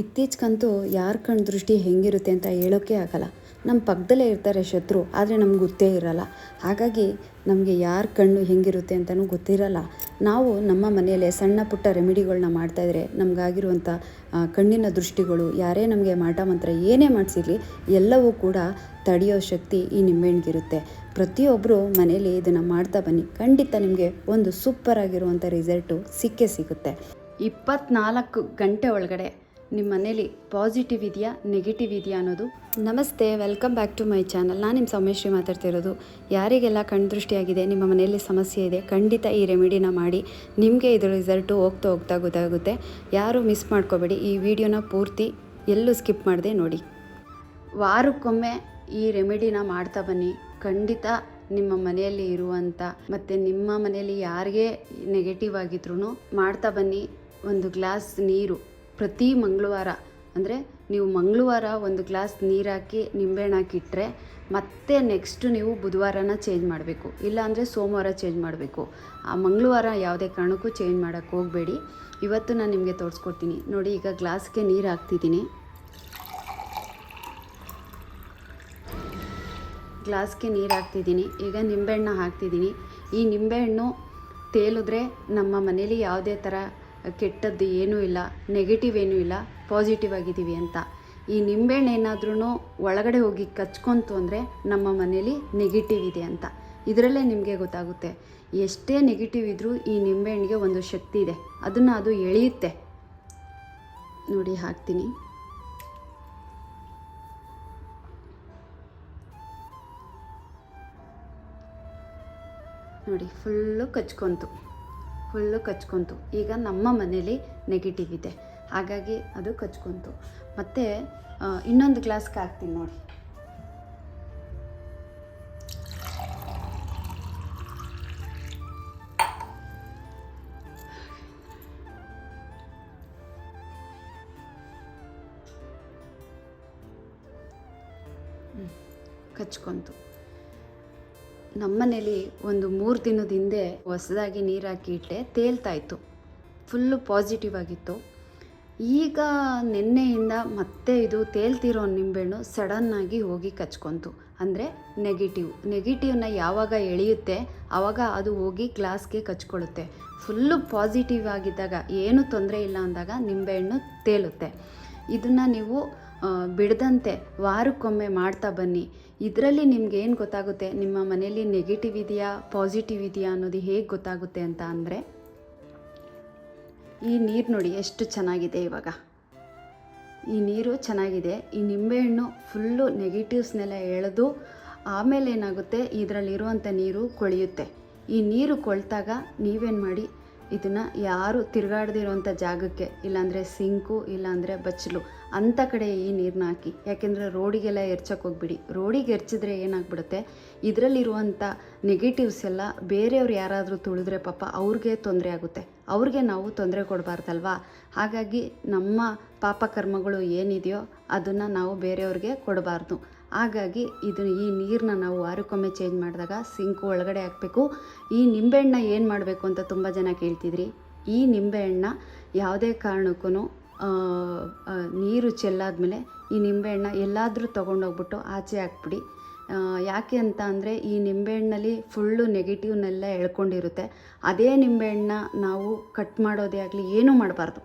ಇತ್ತೀಚೆಗಂತೂ ಯಾರ ಕಣ್ ದೃಷ್ಟಿ ಹೆಂಗಿರುತ್ತೆ ಅಂತ ಹೇಳೋಕ್ಕೆ ಆಗಲ್ಲ. ನಮ್ಮ ಪಕ್ಕದಲ್ಲೇ ಇರ್ತಾರೆ ಶತ್ರು, ಆದರೆ ನಮ್ಗೆ ಗೊತ್ತೇ ಇರಲ್ಲ. ಹಾಗಾಗಿ ನಮಗೆ ಯಾರ ಕಣ್ಣು ಹೆಂಗಿರುತ್ತೆ ಅಂತಲೂ ಗೊತ್ತಿರಲ್ಲ. ನಾವು ನಮ್ಮ ಮನೆಯಲ್ಲೇ ಸಣ್ಣ ಪುಟ್ಟ ರೆಮಿಡಿಗಳನ್ನ ಮಾಡ್ತಾಯಿದ್ರೆ ನಮಗಾಗಿರುವಂಥ ಕಣ್ಣಿನ ದೃಷ್ಟಿಗಳು, ಯಾರೇ ನಮಗೆ ಮಾಟ ಮಂತ್ರ ಏನೇ ಮಾಡಿಸಿರಲಿ, ಎಲ್ಲವೂ ಕೂಡ ತಡೆಯೋ ಶಕ್ತಿ ಈ ನಿಂಬೆಹಣ್ಣಿಗಿರುತ್ತೆ. ಪ್ರತಿಯೊಬ್ಬರು ಮನೆಯಲ್ಲಿ ಇದನ್ನು ಮಾಡ್ತಾ ಬನ್ನಿ. ಖಂಡಿತ ನಿಮಗೆ ಒಂದು ಸೂಪರ್ ಆಗಿರುವಂಥ ರಿಸಲ್ಟು ಸಿಕ್ಕೇ ಸಿಗುತ್ತೆ. ಇಪ್ಪತ್ನಾಲ್ಕು ಗಂಟೆ ಒಳಗಡೆ ನಿಮ್ಮ ಮನೇಲಿ ಪಾಸಿಟಿವ್ ಇದೆಯಾ ನೆಗೆಟಿವ್ ಇದೆಯಾ ಅನ್ನೋದು? ನಮಸ್ತೆ welcome back to my channel ನಾನು ನಿಮ್ಮ ಸೌಮೇಶ್ರೀ ಮಾತಾಡ್ತಿರೋದು. ಯಾರಿಗೆಲ್ಲ ಕಣ್ದೃಷ್ಟಿಯಾಗಿದೆ ನಿಮ್ಮ ಮನೆಯಲ್ಲಿ ಸಮಸ್ಯೆ ಇದೆ, ಖಂಡಿತ ಈ ರೆಮಿಡಿನ ಮಾಡಿ. ನಿಮಗೆ ಇದರ ರಿಸಲ್ಟು ಹೋಗ್ತಾ ಹೋಗ್ತಾ ಗೊತ್ತಾಗುತ್ತೆ. ಯಾರು ಮಿಸ್ ಮಾಡ್ಕೋಬೇಡಿ. ಈ ವಿಡಿಯೋನ ಪೂರ್ತಿ ಎಲ್ಲೂ ಸ್ಕಿಪ್ ಮಾಡದೆ ನೋಡಿ. ವಾರಕ್ಕೊಮ್ಮೆ ಈ ರೆಮಿಡಿನ ಮಾಡ್ತಾ ಬನ್ನಿ. ಖಂಡಿತ ನಿಮ್ಮ ಮನೆಯಲ್ಲಿ ಇರುವಂಥ ಮತ್ತು ನಿಮ್ಮ ಮನೆಯಲ್ಲಿ ಯಾರಿಗೆ ನೆಗೆಟಿವ್ ಆಗಿದ್ರೂ ಮಾಡ್ತಾ ಬನ್ನಿ. ಒಂದು ಗ್ಲಾಸ್ ನೀರು. ಪ್ರತಿ ಮಂಗಳವಾರ, ಅಂದರೆ ನೀವು ಮಂಗಳವಾರ ಒಂದು ಗ್ಲಾಸ್ ನೀರಾಕಿ ನಿಂಬೆಹಣ್ಣು ಹಾಕಿಟ್ಟರೆ ಮತ್ತೆ ನೆಕ್ಸ್ಟು ನೀವು ಬುಧವಾರನ ಚೇಂಜ್ ಮಾಡಬೇಕು. ಇಲ್ಲಾಂದರೆ ಸೋಮವಾರ ಚೇಂಜ್ ಮಾಡಬೇಕು. ಆ ಮಂಗಳವಾರ ಯಾವುದೇ ಕಾರಣಕ್ಕೂ ಚೇಂಜ್ ಮಾಡೋಕ್ಕೆ ಹೋಗಬೇಡಿ. ಇವತ್ತು ನಾನು ನಿಮಗೆ ತೋರಿಸ್ಕೊಡ್ತೀನಿ. ನೋಡಿ, ಈಗ ಗ್ಲಾಸ್ಗೆ ನೀರು ಹಾಕ್ತಿದ್ದೀನಿ. ಗ್ಲಾಸ್ಗೆ ನೀರು ಹಾಕ್ತಿದ್ದೀನಿ. ಈಗ ನಿಂಬೆಹಣ್ಣು ಹಾಕ್ತಿದ್ದೀನಿ. ಈ ನಿಂಬೆಹಣ್ಣು ತೇಲಿದ್ರೆ ನಮ್ಮ ಮನೇಲಿ ಯಾವುದೇ ಥರ ಕೆಟ್ಟದ್ದು ಏನೂ ಇಲ್ಲ ನೆಗೆಟಿವ್ ಏನೂ ಇಲ್ಲ ಪಾಸಿಟಿವ್ ಆಗಿದ್ದೀವಿ ಅಂತ. ಈ ನಿಂಬೆಹಣ್ಣು ಏನಾದ್ರೂ ಒಳಗಡೆ ಹೋಗಿ ಕಚ್ಕೊಂತು ಅಂದರೆ ನಮ್ಮ ಮನೇಲಿ ನೆಗೆಟಿವ್ ಇದೆ ಅಂತ. ಇದರಲ್ಲೇ ನಿಮಗೆ ಗೊತ್ತಾಗುತ್ತೆ. ಎಷ್ಟೇ ನೆಗೆಟಿವ್ ಇದ್ದರೂ ಈ ನಿಂಬೆಹಣ್ಣಿಗೆ ಒಂದು ಶಕ್ತಿ ಇದೆ. ಅದನ್ನು ಅದು ಎಳೆಯುತ್ತೆ. ನೋಡಿ, ಹಾಕ್ತೀನಿ. ನೋಡಿ ಫುಲ್ಲು ಕಚ್ಕೊಂತು. ಫುಲ್ಲು ಕಚ್ಕೊಂತು. ಈಗ ನಮ್ಮ ಮನೇಲಿ ನೆಗೆಟಿವ್ ಇದೆ. ಹಾಗಾಗಿ ಅದು ಕಚ್ಕೊಂತು. ಮತ್ತು ಇನ್ನೊಂದು ಗ್ಲಾಸ್ ಹಾಕ್ತೀನಿ ನೋಡಿ. ಕಚ್ಕೊತು ಕಚ್ಕೊಂತು. ನಮ್ಮನೇಲಿ ಒಂದು ಮೂರು ದಿನದ ಹಿಂದೆ ಹೊಸದಾಗಿ ನೀರು ಹಾಕಿ ಇಟ್ಟೆ ತೇಲ್ತಾ ಇತ್ತು ಫುಲ್ಲು ಪಾಸಿಟಿವ್ ಆಗಿತ್ತು. ಈಗ ನಿನ್ನೆಯಿಂದ ಮತ್ತೆ ಇದು ತೇಲ್ತಿರೋ ನಿಂಬೆಹಣ್ಣು ಸಡನ್ನಾಗಿ ಹೋಗಿ ಕಚ್ಕೊಂತು. ಅಂದರೆ ನೆಗೆಟಿವ್. ನೆಗೆಟಿವ್ನ ಯಾವಾಗ ಎಳೆಯುತ್ತೆ ಆವಾಗ ಅದು ಹೋಗಿ ಗ್ಲಾಸ್ಗೆ ಕಚ್ಕೊಳ್ಳುತ್ತೆ. ಫುಲ್ಲು ಪಾಸಿಟಿವ್ ಆಗಿದ್ದಾಗ, ಏನೂ ತೊಂದರೆ ಇಲ್ಲ ಅಂದಾಗ ನಿಂಬೆಹಣ್ಣು ತೇಲುತ್ತೆ. ಇದನ್ನು ನೀವು ಬಿಡದಂತೆ ವಾರಕ್ಕೊಮ್ಮೆ ಮಾಡ್ತಾ ಬನ್ನಿ. ಇದರಲ್ಲಿ ನಿಮ್ಗೆ ಏನು ಗೊತ್ತಾಗುತ್ತೆ? ನಿಮ್ಮ ಮನೆಯಲ್ಲಿ ನೆಗೆಟಿವ್ ಇದೆಯಾ ಪಾಸಿಟಿವ್ ಇದೆಯಾ ಅನ್ನೋದು ಹೇಗೆ ಗೊತ್ತಾಗುತ್ತೆ ಅಂತ ಅಂದರೆ, ಈ ನೀರು ನೋಡಿ ಎಷ್ಟು ಚೆನ್ನಾಗಿದೆ ಇವಾಗ. ಈ ನೀರು ಚೆನ್ನಾಗಿದೆ. ಈ ನಿಂಬೆಹಣ್ಣು ಫುಲ್ಲು ನೆಗೆಟಿವ್ಸ್ನೆಲ್ಲ ಎಳೆದು ಆಮೇಲೆ ಏನಾಗುತ್ತೆ? ಇದರಲ್ಲಿರುವಂಥ ನೀರು ಕೊಳೆಯುತ್ತೆ. ಈ ನೀರು ಕೊಳ್ತಾಗ ನೀವೇನು ಮಾಡಿ? ಇದನ್ನು ಯಾರು ತಿರುಗಾಡ್ದಿರೋಂಥ ಜಾಗಕ್ಕೆ, ಇಲ್ಲಾಂದರೆ ಸಿಂಕು, ಇಲ್ಲಾಂದರೆ ಬಚ್ಚಲು ಅಂಥ ಕಡೆ ಈ ನೀರನ್ನ ಹಾಕಿ. ಯಾಕೆಂದರೆ ರೋಡಿಗೆಲ್ಲ ಎರ್ಚಕ್ಕೆ ಹೋಗ್ಬಿಡಿ. ರೋಡಿಗೆ ಎರ್ಚಿದ್ರೆ ಏನಾಗ್ಬಿಡುತ್ತೆ? ಇದರಲ್ಲಿರುವಂಥ ನೆಗೆಟಿವ್ಸ್ ಎಲ್ಲ ಬೇರೆಯವ್ರು ಯಾರಾದರೂ ತುಳಿದ್ರೆ ಪಾಪ ಅವ್ರಿಗೆ ತೊಂದರೆ ಆಗುತ್ತೆ. ಅವ್ರಿಗೆ ನಾವು ತೊಂದರೆ ಕೊಡಬಾರ್ದಲ್ವಾ? ಹಾಗಾಗಿ ನಮ್ಮ ಪಾಪ ಕರ್ಮಗಳು ಏನಿದೆಯೋ ಅದನ್ನು ನಾವು ಬೇರೆಯವ್ರಿಗೆ ಕೊಡಬಾರ್ದು. ಹಾಗಾಗಿ ಇದು ಈ ನೀರನ್ನ ನಾವು ವಾರಕ್ಕೊಮ್ಮೆ ಚೇಂಜ್ ಮಾಡಿದಾಗ ಸಿಂಕು ಒಳಗಡೆ ಹಾಕಬೇಕು. ಈ ನಿಂಬೆಹಣ್ಣ ಏನು ಮಾಡಬೇಕು ಅಂತ ತುಂಬ ಜನ ಕೇಳ್ತಿದ್ರಿ. ಈ ನಿಂಬೆಹಣ್ಣ ಯಾವುದೇ ಕಾರಣಕ್ಕೂ ನೀರು ಚೆಲ್ಲಾದ್ಮೇಲೆ ಈ ನಿಂಬೆಹಣ್ಣ ಎಲ್ಲಾದರೂ ತೊಗೊಂಡೋಗ್ಬಿಟ್ಟು ಆಚೆ ಹಾಕ್ಬಿಡಿ. ಯಾಕೆ ಅಂತ ಅಂದರೆ ಈ ನಿಂಬೆಹಣ್ಣಲ್ಲಿ ಫುಲ್ಲು ನೆಗೆಟಿವ್ನೆಲ್ಲ ಎಳ್ಕೊಂಡಿರುತ್ತೆ. ಅದೇ ನಿಂಬೆಹಣ್ಣ ನಾವು ಕಟ್ ಮಾಡೋದೇ ಆಗಲಿ ಏನೂ ಮಾಡಬಾರ್ದು.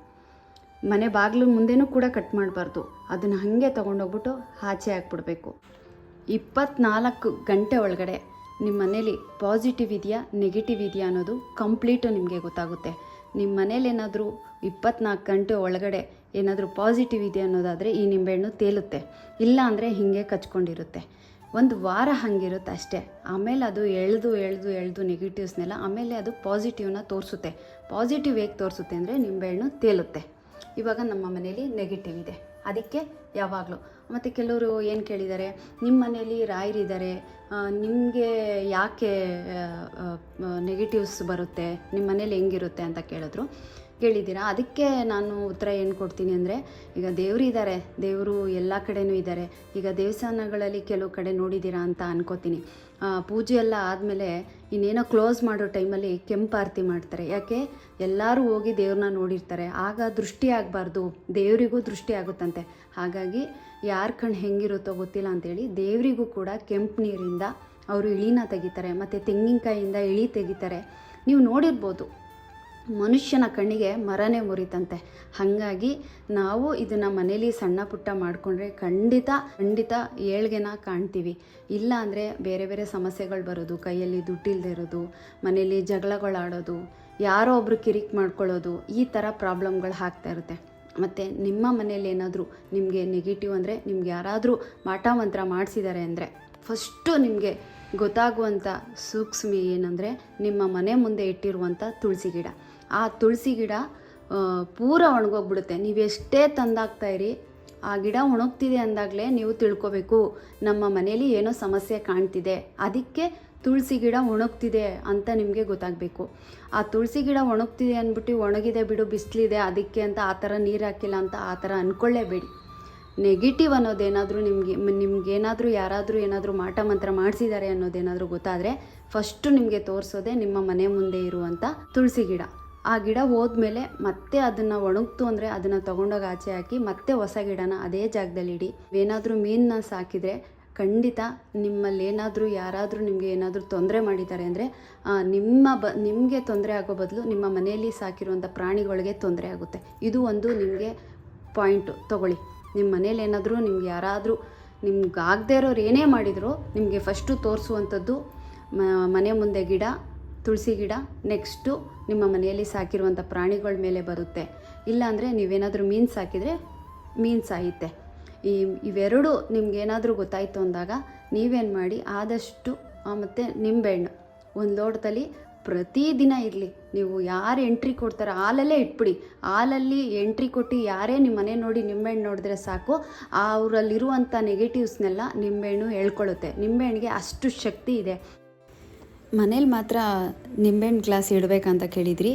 ಮನೆ ಬಾಗಿಲು ಮುಂದೆನೂ ಕೂಡ ಕಟ್ ಮಾಡಬಾರ್ದು. ಅದನ್ನು ಹಾಗೆ ತೊಗೊಂಡೋಗ್ಬಿಟ್ಟು ಆಚೆ ಹಾಕ್ಬಿಡ್ಬೇಕು. ಇಪ್ಪತ್ನಾಲ್ಕು ಗಂಟೆ ಒಳಗಡೆ ನಿಮ್ಮ ಮನೇಲಿ ಪಾಸಿಟಿವ್ ಇದೆಯಾ ನೆಗೆಟಿವ್ ಇದೆಯಾ ಅನ್ನೋದು ಕಂಪ್ಲೀಟು ನಿಮಗೆ ಗೊತ್ತಾಗುತ್ತೆ. ನಿಮ್ಮ ಮನೇಲಿ ಏನಾದರೂ ಇಪ್ಪತ್ನಾಲ್ಕು ಗಂಟೆ ಒಳಗಡೆ ಏನಾದರೂ ಪಾಸಿಟಿವ್ ಇದೆಯಾ ಅನ್ನೋದಾದರೆ ಈ ನಿಂಬೆಹಣ್ಣು ತೇಲುತ್ತೆ. ಇಲ್ಲ ಅಂದರೆ ಹೀಗೆ ಕಚ್ಕೊಂಡಿರುತ್ತೆ. ಒಂದು ವಾರ ಹಾಗಿರುತ್ತೆ ಅಷ್ಟೇ. ಆಮೇಲೆ ಅದು ಎಳೆದು ಎಳೆದು ಎಳೆದು ನೆಗೆಟಿವ್ಸ್ನೆಲ್ಲ ಆಮೇಲೆ ಅದು ಪಾಸಿಟಿವ್ನ ತೋರಿಸುತ್ತೆ. ಪಾಸಿಟಿವ್ ಹೇಗೆ ತೋರಿಸುತ್ತೆ ಅಂದರೆ ನಿಂಬೆಹಣ್ಣು ತೇಲುತ್ತೆ. ಇವಾಗ ನಮ್ಮ ಮನೇಲಿ ನೆಗೆಟಿವ್ ಇದೆ. ಅದಕ್ಕೆ ಯಾವಾಗಲೂ. ಮತ್ತು ಕೆಲವರು ಏನು ಕೇಳಿದ್ದಾರೆ ನಿಮ್ಮ ಮನೇಲಿ ರಾಯರಿದ್ದಾರೆ ನಿಮಗೆ ಯಾಕೆ ನೆಗೆಟಿವ್ಸ್ ಬರುತ್ತೆ? ನಿಮ್ಮ ಮನೇಲಿ ಹೆಂಗಿರುತ್ತೆ? ಅಂತ ಕೇಳಿದ್ರು. ಕೇಳಿದ್ದೀರಾ? ಅದಕ್ಕೆ ನಾನು ಉತ್ತರ ಏನು ಕೊಡ್ತೀನಿ ಅಂದರೆ, ಈಗ ದೇವರು ಇದ್ದಾರೆ ದೇವರು ಎಲ್ಲ ಕಡೆನೂ ಇದ್ದಾರೆ ಈಗ ದೇವಸ್ಥಾನಗಳಲ್ಲಿ ಕೆಲವು ಕಡೆ ನೋಡಿದ್ದೀರಾ ಅಂತ ಅನ್ಕೋತೀನಿ. ಪೂಜೆ ಎಲ್ಲ ಆದಮೇಲೆ ಇನ್ನೇನೋ ಕ್ಲೋಸ್ ಮಾಡೋ ಟೈಮಲ್ಲಿ ಕೆಂಪು ಆರತಿ ಮಾಡ್ತಾರೆ. ಯಾಕೆ? ಎಲ್ಲರೂ ಹೋಗಿ ದೇವ್ರನ್ನ ನೋಡಿರ್ತಾರೆ. ಆಗ ದೃಷ್ಟಿ ಆಗಬಾರ್ದು. ದೇವರಿಗೂ ದೃಷ್ಟಿ ಆಗುತ್ತಂತೆ. ಹಾಗಾಗಿ ಯಾರ ಕಣ್ಣು ಹೆಂಗಿರುತ್ತೋ ಗೊತ್ತಿಲ್ಲ ಅಂತೇಳಿ ದೇವರಿಗೂ ಕೂಡ ಕೆಂಪು ನೀರಿಂದ ಅವರು ಇಳಿನ ತೆಗಿತಾರೆ, ಮತ್ತು ತೆಂಗಿನಕಾಯಿಂದ ಇಳಿ ತೆಗಿತಾರೆ. ನೀವು ನೋಡಿರ್ಬೋದು. ಮನುಷ್ಯನ ಕಣ್ಣಿಗೆ ಮರನೇ ಮುರಿತಂತೆ. ಹಾಗಾಗಿ ನಾವು ಇದನ್ನು ಮನೇಲಿ ಸಣ್ಣ ಪುಟ್ಟ ಮಾಡಿಕೊಂಡ್ರೆ ಖಂಡಿತ ಖಂಡಿತ ಏಳ್ಗೆನ ಕಾಣ್ತೀವಿ. ಇಲ್ಲ ಅಂದರೆ ಬೇರೆ ಬೇರೆ ಸಮಸ್ಯೆಗಳು ಬರೋದು, ಕೈಯಲ್ಲಿ ದುಡ್ಡಿಲ್ಲದೆ ಇರೋದು, ಮನೇಲಿ ಜಗಳಗಳಾಡೋದು, ಯಾರೋ ಒಬ್ರು ಕಿರಿಕ್ ಮಾಡ್ಕೊಳ್ಳೋದು, ಈ ಥರ ಪ್ರಾಬ್ಲಮ್ಗಳು ಆಗ್ತಾ ಇರುತ್ತೆ. ಮತ್ತು ನಿಮ್ಮ ಮನೇಲಿ ಏನಾದರೂ ನಿಮಗೆ ನೆಗೆಟಿವ್ ಅಂದರೆ ನಿಮ್ಗೆ ಯಾರಾದರೂ ಮಾಟ ಮಂತ್ರ ಮಾಡಿಸಿದ್ದಾರೆ ಅಂದರೆ ಫಸ್ಟು ನಿಮಗೆ ಗೊತ್ತಾಗುವಂಥ ಸೂಕ್ಷ್ಮಿ ಏನಂದರೆ ನಿಮ್ಮ ಮನೆ ಮುಂದೆ ಇಟ್ಟಿರುವಂಥ ತುಳಸಿ ಗಿಡ. ಆ ತುಳಸಿ ಗಿಡ ಪೂರ ಒಣಗೋಗ್ಬಿಡುತ್ತೆ. ನೀವು ಎಷ್ಟೇ ತಂದಾಗ್ತಾ ಇರಿ, ಆ ಗಿಡ ಒಣಗ್ತಿದೆ ಅಂದಾಗಲೇ ನೀವು ತಿಳ್ಕೊಬೇಕು. ನಮ್ಮ ಮನೇಲಿ ಏನೋ ಸಮಸ್ಯೆ ಕಾಣ್ತಿದೆ. ಅದಕ್ಕೆ ತುಳಸಿ ಗಿಡ ಒಣಗ್ತಿದೆ ಅಂತ ನಿಮಗೆ ಗೊತ್ತಾಗಬೇಕು. ಆ ತುಳಸಿ ಗಿಡ ಒಣಗ್ತಿದೆ ಅಂದ್ಬಿಟ್ಟು ಒಣಗಿದೆ ಬಿಡು, ಬಿಸಿಲಿದೆ, ಅದಕ್ಕೆ ಅಂತ ಆ ಥರ ನೀರು ಹಾಕಿಲ್ಲ ಅಂತ ಆ ಥರ ಅಂದ್ಕೊಳ್ಳೇಬೇಡಿ ನೆಗೆಟಿವ್ ಅನ್ನೋದೇನಾದರೂ ನಿಮಗೆ, ನಿಮ್ಗೇನಾದರೂ ಯಾರಾದರೂ ಏನಾದರೂ ಮಾಟ ಮಂತ್ರ ಮಾಡಿಸಿದ್ದಾರೆ ಅನ್ನೋದೇನಾದರೂ ಗೊತ್ತಾದರೆ ಫಸ್ಟು ನಿಮಗೆ ತೋರಿಸೋದೇ ನಿಮ್ಮ ಮನೆ ಮುಂದೆ ಇರುವಂಥ ತುಳಸಿ ಗಿಡ. ಆ ಗಿಡ ಹೋದ್ಮೇಲೆ ಮತ್ತೆ ಅದನ್ನು ಒಣಗ್ತು ಅಂದರೆ ಅದನ್ನು ತೊಗೊಂಡೋಗಿ ಆಚೆ ಹಾಕಿ ಮತ್ತೆ ಹೊಸ ಗಿಡನ ಅದೇ ಜಾಗದಲ್ಲಿ ಇಡಿ. ಏನಾದರೂ ಮೀನನ್ನ ಸಾಕಿದರೆ ಖಂಡಿತ ನಿಮ್ಮಲ್ಲಿ ಏನಾದರೂ ಯಾರಾದರೂ ನಿಮಗೆ ಏನಾದರೂ ತೊಂದರೆ ಮಾಡಿದ್ದಾರೆ ಅಂದರೆ ನಿಮ್ಮ ಬ, ನಿಮಗೆ ತೊಂದರೆ ಆಗೋ ಬದಲು ನಿಮ್ಮ ಮನೆಯಲ್ಲಿ ಸಾಕಿರುವಂಥ ಪ್ರಾಣಿಗಳಿಗೆ ತೊಂದರೆ ಆಗುತ್ತೆ. ಇದು ಒಂದು ನಿಮಗೆ ಪಾಯಿಂಟು ತಗೊಳ್ಳಿ. ನಿಮ್ಮ ಮನೇಲಿ ಏನಾದರೂ ನಿಮ್ಗೆ ಯಾರಾದರೂ ನಿಮ್ಗೆ ಆಗದೇ ಇರೋರು ಏನೇ ಮಾಡಿದರೂ ನಿಮಗೆ ಫಸ್ಟು ತೋರಿಸುವಂಥದ್ದು ಮನೆ ಮುಂದೆ ಗಿಡ ತುಳಸಿ ಗಿಡ ನೆಕ್ಸ್ಟು ನಿಮ್ಮ ಮನೆಯಲ್ಲಿ ಸಾಕಿರುವಂಥ ಪ್ರಾಣಿಗಳ ಮೇಲೆ ಬರುತ್ತೆ. ಇಲ್ಲಾಂದರೆ ನೀವೇನಾದರೂ ಮೀನು ಸಾಕಿದರೆ ಮೀನು ಸಾಯುತ್ತೆ. ಈ ಇವೆರಡು ನಿಮ್ಗೇನಾದರೂ ಗೊತ್ತಾಯಿತು ಅಂದಾಗ ನೀವೇನು ಮಾಡಿ ಆದಷ್ಟು ಮತ್ತು ನಿಂಬೆಹಣ್ಣು. ಒಂದು ಲೋಟದಲ್ಲಿ ಪ್ರತಿದಿನ ಇರಲಿ. ನೀವು ಯಾರು ಎಂಟ್ರಿ ಕೊಡ್ತಾರೋ ಹಾಲಲ್ಲೇ ಇಟ್ಬಿಡಿ. ಹಾಲಲ್ಲಿ ಎಂಟ್ರಿ ಕೊಟ್ಟು ಯಾರೇ ನಿಮ್ಮ ಮನೆ ನೋಡಿ ನಿಂಬೆಹಣ್ಣು ನೋಡಿದ್ರೆ ಸಾಕು. ಅವರಲ್ಲಿರುವಂಥ ನೆಗೆಟಿವ್ಸ್ನೆಲ್ಲ ನಿಂಬೆಹಣ್ಣು ಹೇಳ್ಕೊಳ್ಳುತ್ತೆ ನಿಂಬೆಹಣ್ಣಿಗೆ ಅಷ್ಟು ಶಕ್ತಿ ಇದೆ. ಮನೇಲಿ ಮಾತ್ರ ನಿಂಬೆಹಣ್ಣು ಗ್ಲಾಸ್ ಇಡಬೇಕಂತ ಕೇಳಿದ್ರಿ.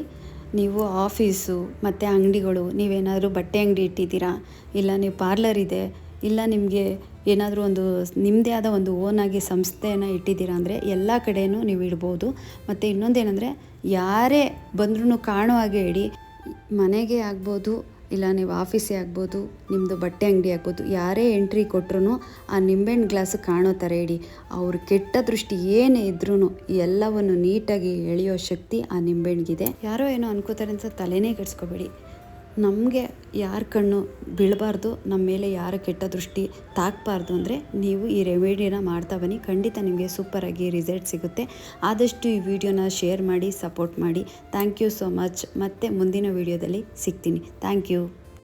ನೀವು ಆಫೀಸು ಮತ್ತು ಅಂಗಡಿಗಳು, ನೀವೇನಾದರೂ ಬಟ್ಟೆ ಅಂಗಡಿ ಇಟ್ಟಿದ್ದೀರಾ? ಇಲ್ಲ ನೀವು ಪಾರ್ಲರ್ ಇದೆ, ಇಲ್ಲ ನಿಮಗೆ ಏನಾದರೂ ಒಂದು ನಿಮ್ಮದೇ ಆದ ಒಂದು ಓನಾಗಿ ಸಂಸ್ಥೆಯನ್ನು ಇಟ್ಟಿದ್ದೀರಾ ಅಂದರೆ ಎಲ್ಲ ಕಡೆಯೂ ನೀವು ಇಡ್ಬೋದು. ಮತ್ತು ಇನ್ನೊಂದೇನೆಂದರೆ, ಯಾರೇ ಬಂದ್ರೂ ಕಾಣೋ ಹಾಗೆ ಇಡಿ, ಮನೆಗೆ ಆಗ್ಬೋದು ಇಲ್ಲ ನೀವು ಆಫೀಸೇ ಆಗ್ಬೋದು ನಿಮ್ಮದು ಬಟ್ಟೆ ಅಂಗಡಿ ಆಗ್ಬೋದು, ಯಾರೇ ಎಂಟ್ರಿ ಕೊಟ್ರು ಆ ನಿಂಬೆಹಣ್ಣು ಗ್ಲಾಸ್ ಕಾಣೋ ಥರ ಇಡಿ. ಅವ್ರ ಕೆಟ್ಟ ದೃಷ್ಟಿ ಏನೇ ಇದ್ರೂ ಎಲ್ಲವನ್ನು ನೀಟಾಗಿ ಎಳೆಯೋ ಶಕ್ತಿ ಆ ನಿಂಬೆಹಣ್ಣಿಗಿದೆ ಯಾರೋ ಏನೋ ಅನ್ಕೋತಾರೆ ಅಂತ ತಲೆನೇ ಕೆಡಿಸ್ಕೋಬೇಡಿ. ನಮಗೆ ಯಾರ ಕಣ್ಣು ಬೀಳಬಾರ್ದು ನಮ್ಮ ಮೇಲೆ ಯಾರ ಕೆಟ್ಟ ದೃಷ್ಟಿ ತಾಕಬಾರ್ದು ಅಂದರೆ ನೀವು ಈ ರೆಮಿಡಿನ ಮಾಡ್ತಾ ಬನ್ನಿ. ಖಂಡಿತ ನಿಮಗೆ ಸೂಪರಾಗಿ ರಿಸಲ್ಟ್ ಸಿಗುತ್ತೆ. ಆದಷ್ಟು ಈ ವಿಡಿಯೋನ ಶೇರ್ ಮಾಡಿ ಸಪೋರ್ಟ್ ಮಾಡಿ. ಥ್ಯಾಂಕ್ ಯು ಸೋ ಮಚ್ ಮತ್ತೆ ಮುಂದಿನ ವಿಡಿಯೋದಲ್ಲಿ ಸಿಗ್ತೀನಿ. Thank you